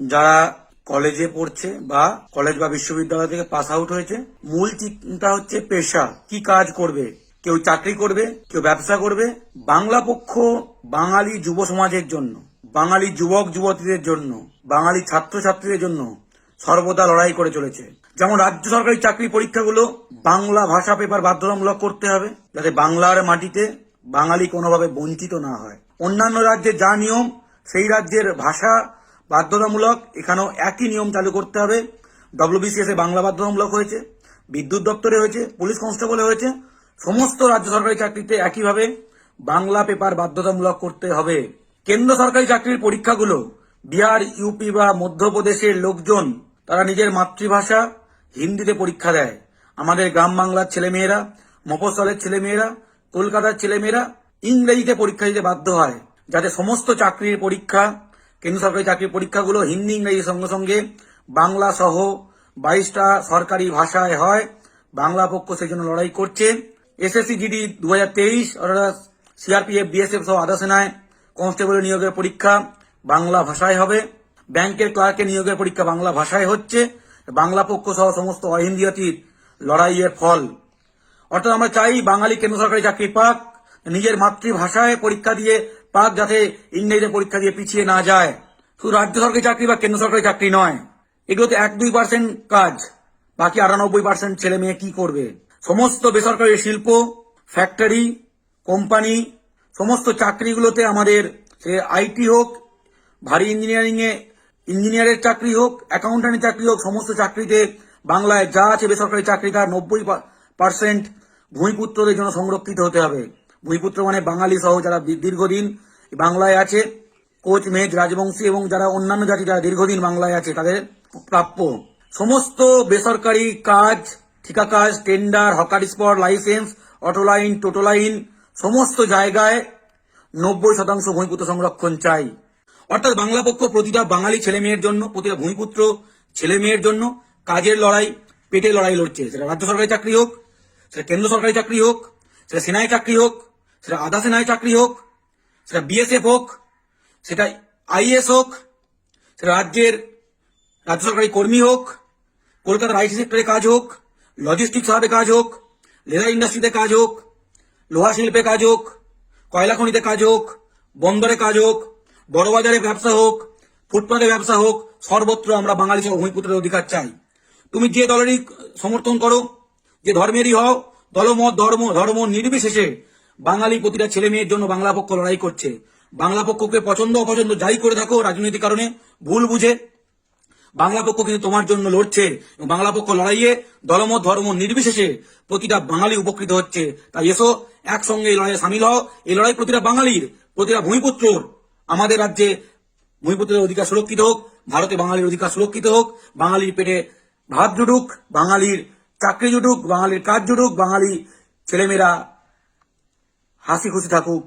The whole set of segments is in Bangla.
যারা কলেজে পড়ছে বা কলেজ বা বিশ্ববিদ্যালয় থেকে পাস আউট হয়েছে, মূল চিন্তা হচ্ছে পেশা, কি কাজ করবে? কেউ চাকরি করবে, কেউ ব্যবসা করবে। বাংলা পক্ষ বাঙালি যুব সমাজের জন্য, বাঙালি যুবক যুবতীদের জন্য, বাঙালি ছাত্রছাত্রীদের জন্য সর্বদা লড়াই করে চলেছে। যেমন রাজ্য সরকারি চাকরি পরীক্ষাগুলো বাংলা ভাষা পেপার বাধ্যতামূলক করতে হবে, যাতে বাংলার মাটিতে বাঙালি কোনোভাবে বঞ্চিত না হয়। অন্যান্য রাজ্যে যা নিয়ম, সেই রাজ্যের ভাষা বাধ্যতামূলক এখানেও একই নিয়ম চালু করতে হবে। ডব্লিউবিসিএস এ বাংলা বাধ্যতামূলক হয়েছে, বিদ্যুৎ দপ্তরে হয়েছে, পুলিশ কনস্টেবলে হয়েছে, সমস্ত রাজ্য সরকারি চাকরিতে একইভাবে বাংলা পেপার বাধ্যতামূলক করতে হবে। কেন্দ্র সরকারি চাকরির পরীক্ষাগুলো, বিহার, ইউপি বা মধ্যপ্রদেশের লোকজন, তারা নিজের মাতৃভাষা হিন্দিতে পরীক্ষা দেয়। আমাদের গ্রাম বাংলার ছেলেমেয়েরা, মফস্বলের ছেলেমেয়েরা, কলকাতার ছেলেমেয়েরা ইংরেজিতে পরীক্ষা দিতে বাধ্য হয়, যাতে সমস্ত চাকরির পরীক্ষা কেন্দ্র সরকারি চাকরির পরীক্ষাগুলো হিন্দি ইংরেজির সঙ্গে সঙ্গে বাংলা সহ বাইশটা সরকারি ভাষায় হয়। বাংলা পক্ষ সেই জন্য লড়াই করছে। এসএসসি, জিডি দু হাজার তেইশ, অর্থাৎ সিআরপিএফ, বিএসএফ সহ আধা সেনায় কনস্টেবল নিয়োগের পরীক্ষা বাংলা ভাষায় হবে। ব্যাংকের ক্লার্কের নিয়োগের পরীক্ষা বাংলা ভাষায় হচ্ছে। বাংলা পক্ষ সহ সমস্ত অহিন্দি জাতির লড়াইয়ের ফল। অর্থাৎ আমরা চাই বাঙালি কেন্দ্র সরকারি চাকরি পাক। নিজের মাতৃভাষায় পরীক্ষা দিয়ে পাক যাতে ইংরেজিতে পরীক্ষা দিয়ে পিছিয়ে না যায়। শুধু রাজ্য সরকারি চাকরি বা কেন্দ্র সরকারি চাকরি নয়, এগুলোতে এক দুই পার্সেন্ট কাজ, বাকি আটানব্বই পার্সেন্ট ছেলে মেয়ে কি করবে? সমস্ত বেসরকারি শিল্প ফ্যাক্টরি কোম্পানি সমস্ত চাকরিগুলোতে আমাদের সে আইটি হোক, ভারী ইঞ্জিনিয়ারিং এ ইঞ্জিনিয়ারের চাকরি হোক অ্যাকাউন্ট্যান্টের চাকরি হোক, সমস্ত চাকরিতে বাংলায় যা আছে বেসরকারি চাকরি তার নব্বই পার্সেন্ট ভূমিপুত্রদের জন্য সংরক্ষিত হতে হবে। ভূমিপুত্র মানে বাঙালি সহ যারা দীর্ঘদিন বাংলায় আছে, কোচ মেঘ রাজবংশী এবং যারা অন্যান্য জাতি যারা দীর্ঘদিন বাংলায় আছে, তাদের প্রাপ্য সমস্ত বেসরকারি কাজ ঠিকা কাজ tender, hawker spot, licence auto line toto line সমস্ত জায়গায় নব্বই শতাংশ ভূমিপুত্র সংরক্ষণ চাই। অর্থাৎ বাংলা পক্ষ প্রতিটা বাঙালি ছেলে মেয়ের জন্য, প্রতিটা ভূমিপুত্র ছেলে মেয়ের জন্য কাজের লড়াই, পেটের লড়াই লড়ছে। সেটা রাজ্য সরকারি চাকরি হোক, সেটা কেন্দ্র সরকারি চাকরি হোক, সেটা সেনায় চাকরি হোক সেটা আধা সেনায় চাকরি হোক, সেটা বিএসএফ হোক, সেটা আইএস হোক, সেটা রাজ্যের রাজ্য সরকারি কর্মী হোক, কলকাতার আইটি সেক্টরে কাজ হোক, লজিস্টিক হাবে কাজ হোক, লেদার ইন্ডাস্ট্রিতে কাজ হোক লোহা শিল্পে কাজ হোক, কয়লা খনিতে কাজ হোক, বন্দরে কাজ হোক, বড়বাজারে ব্যবসা হোক, ফুটপাতে ব্যবসা হোক, সর্বত্র আমরা বাঙালি ভূমিপুত্রের অধিকার চাই। তুমি যে দলেরই সমর্থন করো, যে ধর্মেরই হও, দলমত, ধর্ম ধর্ম নির্বিশেষে বাঙালি প্রতিটা ছেলে মেয়ের জন্য বাংলা পক্ষ লড়াই করছে। বাংলা পক্ষকে পছন্দ অপছন্দ যাই করে থাকো রাজনৈতিক কারণে, ভুল বুঝে। বাংলা পক্ষ কিন্তু তোমার জন্য লড়ছে বাংলা পক্ষ লড়াইয়ে দলমত, ধর্ম নির্বিশেষে প্রতিটা বাঙালি উপকৃত হচ্ছে। তাই এসো, একসঙ্গে এই লড়াইয়ে সামিল হও। এই লড়াই প্রতিটা বাঙালির, প্রতিটা ভূমিপুত্রর, আমাদের রাজ্যে ভূমিপুত্রের অধিকার সুরক্ষিত হোক, ভারতে বাঙালির অধিকার সুরক্ষিত হোক, বাঙালির পেটে ভাত জুটুক, বাঙালির চাকরি জুটুক, বাঙালির কাজ জুটুক, বাঙালি ছেলেমেয়েরা হাসি খুশি থাকুক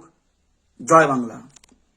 জয় বাংলা।